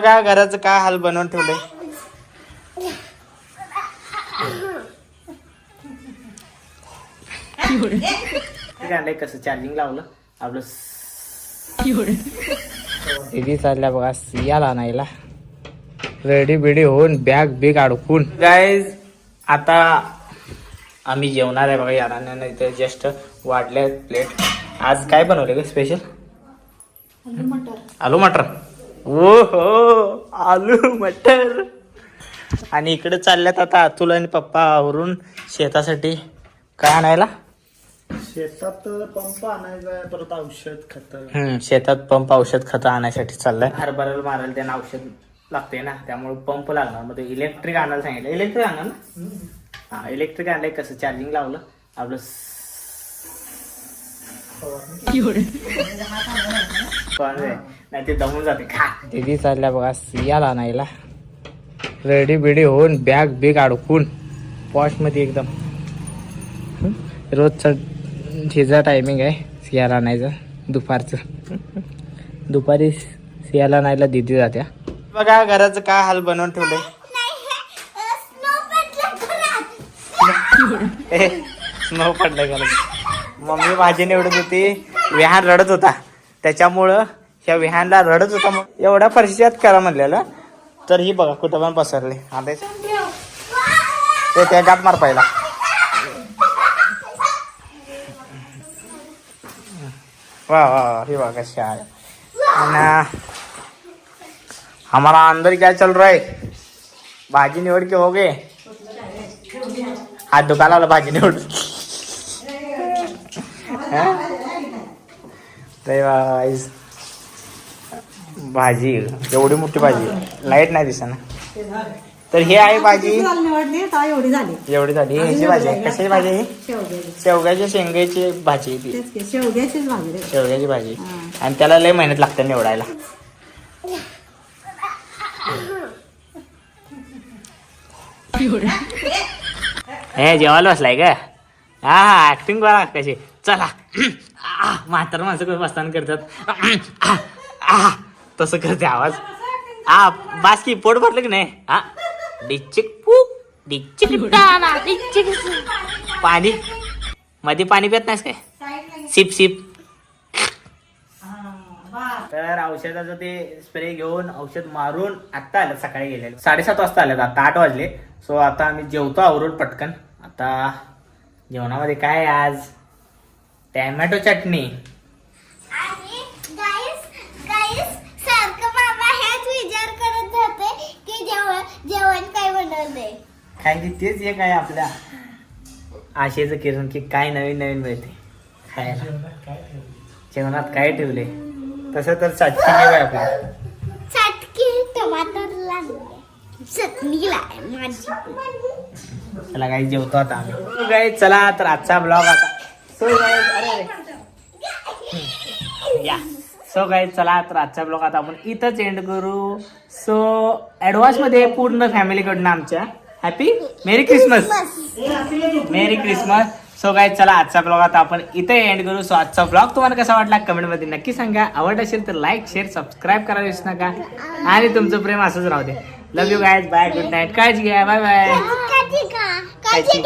बघा घराचं काय हाल बनवून ठेवलंय. आणलंय कसं चार्जिंग लावलं आपलं दीदी चालल्या बघा सियाला आणायला. रेडी बिडी होऊन बॅग बिग अडकून. गाईज आता आम्ही जेवणार आहे बघा यारानं इथे जस्ट वाढले प्लेट आज काय बनवले का स्पेशल आलू मटर. ओ हो आलू मटर. आणि इकडे चालल्यात आता अतुल आणि पप्पा आवरून शेतासाठी. काय आणायला? शेतात पंप आणायचा परत औषध खत. हम्म शेतात पंप औषध खतं आणायसाठी चाललंय. हरभऱ्याला मारायला त्यांना औषध लागते ना त्यामुळे पंप लागणार. मग ते इलेक्ट्रिक आणायला सांगितलं. इलेक्ट्रिक आणणार ना? हा इलेक्ट्रिक आणलंय कसं? चार्जिंग लावलं. आपलं नाही ते दमून जाते. खा. दीदी चालल्या बघा सियाला आणायला. रेडी बिडी होऊन बॅग बिग अडकून पॉशमध्ये एकदम? रोजचा हिचा टायमिंग आहे सियाला आणायचं दुपारचं. दुपारी सियाला आणायला दिदी जात्या. बघा घराचं काय हाल बनवून ठेवलंय. स्नो पडलं घरात. मम्मी भाजी निवडत होती विहान रडत होता. त्याच्यामुळं ह्या विहानला रडत होता मग एवढ्या फरशीच्यात करा म्हणलेलं. तर ही बघा कुठं पण पसरले. आता ते त्या गाठ मार पहिला. वाह वाह वाह ये वाह कशा है आणि हमारा अंदर क्या चल रहा है भाजी निवड के हो गए हात दुखायला लागला भाजी निवड. ते वाईस. भाजी एवढी मोठी भाजी. लाइट नाही दिसा ना. तर हे आहे भाजी. एवढी झाली. एवढी झाली. ह्याची भाजी आहे. कशाची भाजी आहे ही? शेवग्याची. शेवग्याच्या शेंगाची भाजी ती. शेवग्याचीच भाजी शेवग्याची भाजी. आणि त्याला लय मेहनत लागते निवडायला. हे जेवायला बसलाय का हा हा ऍक्टिंग करा कशी. चला. आ, म्हातार माणसं कसं बसताना करतात? आ, आ, तसं करते आवाज. आ बास की पोट भरलं की नाही? हा डिचिक पू डिच्चिक डिचिक डिच्चिक पाणी? मध्ये पाणी पित नाहीस काय? Sip sip. तर औषधाचं ते स्प्रे घेऊन औषध मारून आत्ता आलं सकाळी गेले साडेसात वाजता आलं आता आठ वाजले. सो आता आम्ही जेवतो आवरून पटकन. आता जेवणामध्ये काय आज? टॅमॅटो चटणी. काय काय की तेच एक आहे आपल्या. आशेचं किरण की काय नवीन नवीन मिळते खायला. जेवणात काय ठेवले? तसं तर चटणी आहे आपल्या चटकी टमाटर लागले. माझी चला काही जेवतो आता आम्ही. गाई चला तर आजचा ब्लॉग आता. सो गाईज अरे. या. सो गाईज चला तर आजचा ब्लॉग आता आपण इथंच एंड करू. सो ऍडव्हान्समध्ये पूर्ण फॅमिलीकडनं आमच्या. Happy merry Christmas merry Christmas so guys चला आजचा ब्लॉग आता आपण इथे एंड करू. सो आजचा ब्लॉग तुम्हाला कसा वाटला कमेंटमध्ये नक्की सांगा. आवड असेल तर लाईक शेअर सबस्क्राईब करायला विसरू नका. आणि तुमचं प्रेम असंच राहू दे. Love you guys bye good night काळजी घ्या. बाय बाय काची